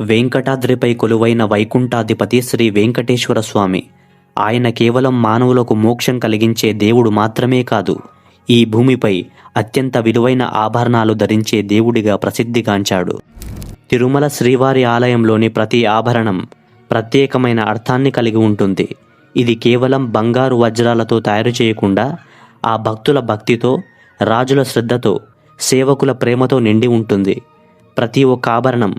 వెంకటాద్రిపై కొలువైన వైకుంఠాధిపతి శ్రీ వెంకటేశ్వర స్వామి. ఆయన కేవలం మానవులకు మోక్షం కలిగించే దేవుడు మాత్రమే కాదు ఈ భూమిపై అత్యంత విలువైన ఆభరణాలు ధరించే దేవుడిగా ప్రసిద్ధిగాంచాడు. తిరుమల శ్రీవారి ఆలయంలోని ప్రతి ఆభరణం ప్రత్యేకమైన అర్థాన్ని కలిగి ఉంటుంది. ఇది కేవలం బంగారు వజ్రాలతో తయారు చేయకుండా ఆ భక్తుల భక్తితో రాజుల శ్రద్ధతో సేవకుల ప్రేమతో నిండి ఉంటుంది. ప్రతి ఒక్క ఆభరణం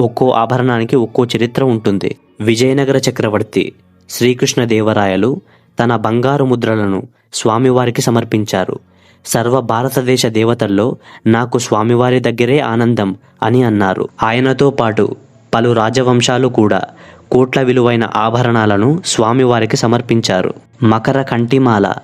ఒక్కో ఆభరణానికి ఒక్కో చరిత్ర ఉంటుంది. విజయనగర చక్రవర్తి శ్రీకృష్ణదేవరాయలు తన బంగారు ముద్రలను స్వామివారికి సమర్పించారు. సర్వ భారతదేశ దేవతల్లో నాకు స్వామివారి దగ్గరే ఆనందం అని అన్నారు. ఆయనతో పాటు పలు రాజవంశాలు కూడా కోట్ల విలువైన ఆభరణాలను స్వామివారికి సమర్పించారు. మకర కంటిమాల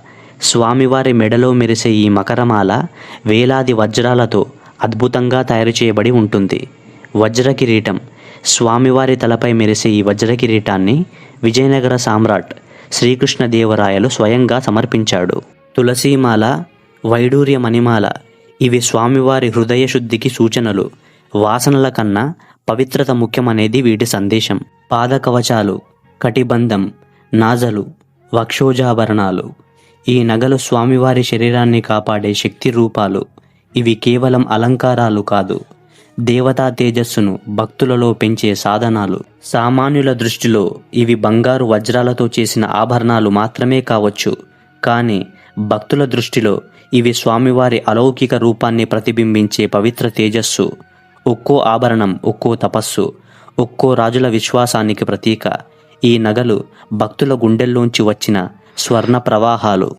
స్వామివారి మెడలో మెరిసే ఈ మకరమాల వేలాది వజ్రాలతో అద్భుతంగా తయారు చేయబడి ఉంటుంది. వజ్ర కిరీటం స్వామివారి తలపై మెరిసే ఈ వజ్ర కిరీటాన్ని విజయనగర సామ్రాట్ శ్రీకృష్ణదేవరాయలు స్వయంగా సమర్పించాడు. తులసీమాల వైడూర్య మణిమాల ఇవి స్వామివారి హృదయ శుద్ధికి సూచనలు. వాసనల కన్నా పవిత్రత ముఖ్యమనేది వీటి సందేశం. పాదకవచాలు కటిబంధం నాజలు వక్షోజాభరణాలు. ఈ నగలు స్వామివారి శరీరాన్ని కాపాడే శక్తి రూపాలు ఇవి కేవలం అలంకారాలు కాదు. దేవతా తేజస్సును భక్తులలో పెంచే సాధనాలు. సామాన్యుల దృష్టిలో ఇవి బంగారు వజ్రాలతో చేసిన ఆభరణాలు మాత్రమే కావచ్చు. కానీ భక్తుల దృష్టిలో ఇవి స్వామివారి అలౌకిక రూపాన్ని ప్రతిబింబించే పవిత్ర తేజస్సు. ఒక్కో ఆభరణం ఒక్కో తపస్సు ఒక్కో రాజుల విశ్వాసానికి ప్రతీక. ఈ నగలు భక్తుల గుండెల్లోంచి వచ్చిన స్వర్ణ ప్రవాహాలు.